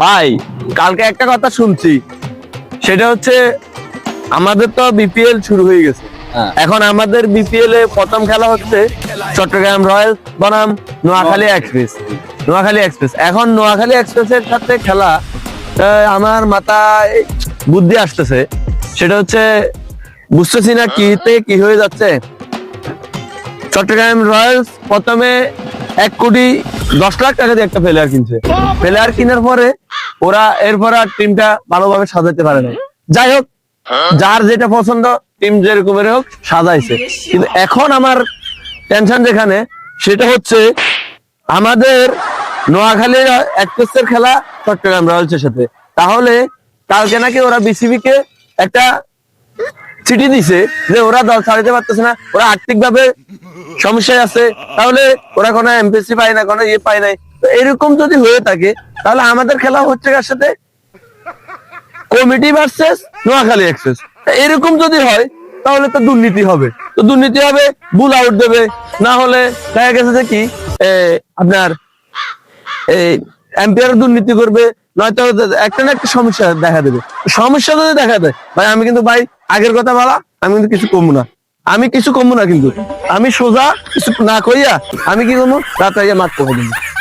ভাই কালকে একটা কথা শুনছি। সেটা হচ্ছে আমাদের তো বিপিএল শুরু হয়ে গেছে। হ্যাঁ। এখন আমাদের বিপিএল এ প্রথম খেলা হচ্ছে চট্টগ্রাম রয়্যাল বনাম নোয়াখালী এক্সপ্রেস। নোয়াখালী এক্সপ্রেস। এখন নোয়াখালী এক্সপ্রেস এর সাথে খেলা আমার মাথায় বুদ্ধি আসতেছে। সেটা হচ্ছে বুঝতেছি না কি কি হয়ে যাচ্ছে। চট্টগ্রাম রয়্যালস প্রথমে এক কোটি দশ লাখ টাকা দিয়ে একটা প্লেয়ার কিনছে। প্লেয়ার কিনার পরে ওরা এরপর আর টিমটা ভালোভাবে সাজাতে পারে না যাই হোক, যার যেটা পছন্দ টিম যেরকমের হোক, সাজাইছে। কিন্তু এখন আমার টেনশন যেখানে, সেটা হচ্ছে আমাদের নোয়াখালীর এক্সপ্রেসের খেলা চট্টগ্রাম রয়্যালসের সাথে। তাহলে কালকে নাকি ওরা বিসিবি কে একটা চিঠি দিছে যে ওরা দল ছাড়াতে পারতেছে না, ওরা আর্থিক ভাবে সমস্যায় আছে, তাহলে ওরা কোনো এমপিসি পায় না, কোনো ইয়ে পায় নাই। এরকম যদি হয়ে থাকে, তাহলে আমাদের খেলা হচ্ছে কার সাথে? কমিটি ভার্সেস, নোয়াখালী এক্সেস এরকম যদি হয়, তাহলে তো দুর্নীতি হবে। তো দুর্নীতি হবে বুল আউট দেবে। না হলে দেখা গেছে যে কি আপনার এই এম্পিয়ার দুর্নীতি করবে, নয়তো একটা না একটা সমস্যা দেখা দেবে। সমস্যা যদি দেখা দেয়, ভাই, আমি কিন্তু, ভাই, আগের কথা বলা, আমি কিন্তু কিছু কমবো না। আমি কিছু কমবো না কিন্তু। আমি সোজা না কইয়া আমি কি করব? রাত করে দেবো